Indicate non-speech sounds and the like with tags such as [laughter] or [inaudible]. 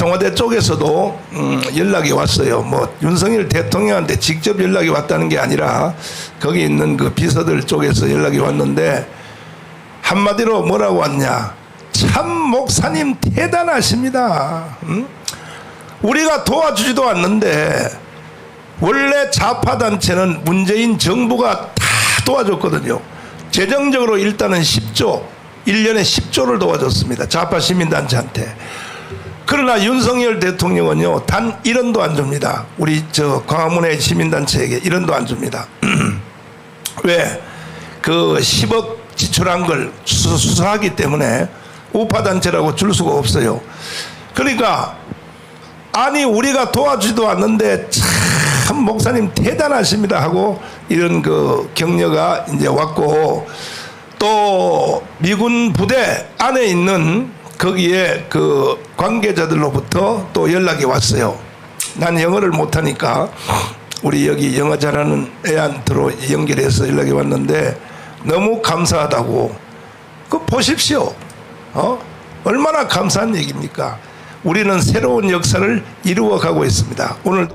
청와대 쪽에서도 음, 연락이 왔어요. 뭐 윤석열 대통령한테 직접 연락이 왔다는 게 아니라 거기 있는 그 비서들 쪽에서 연락이 왔는데 한마디로 뭐라고 왔냐? 참 목사님 대단하십니다. 음? 우리가 도와주지도 않는데 원래 좌파 단체는 문재인 정부가 다 도와줬거든요. 재정적으로 일단은 10조, 1년에 10조를 도와줬습니다. 좌파 시민단체한테. 그러나 윤석열 대통령은요, 단 1원도 안 줍니다. 우리 저 광화문의 시민단체에게 1원도 안 줍니다. [clears throat] 왜? 그 10억 지출한 걸 수- 수사하기 때문에 우파단체라고 줄 수가 없어요. 그러니까 아니 우리가 도와주지도 않는데 참 목사님 대단하십니다 하고 이런 그 격려가 이제 왔고 또 미군 부대 안에 있는 거기에 그 관계자들로부터 또 연락이 왔어요. 난 영어를 못하니까 우리 여기 영어 잘하는 애한테로 연결해서 연락이 왔는데 너무 감사하다고 그 보십시오. 어? 얼마나 감사한 얘기입니까? 우리는 새로운 역사를 이루어 가고 있습니다. 오늘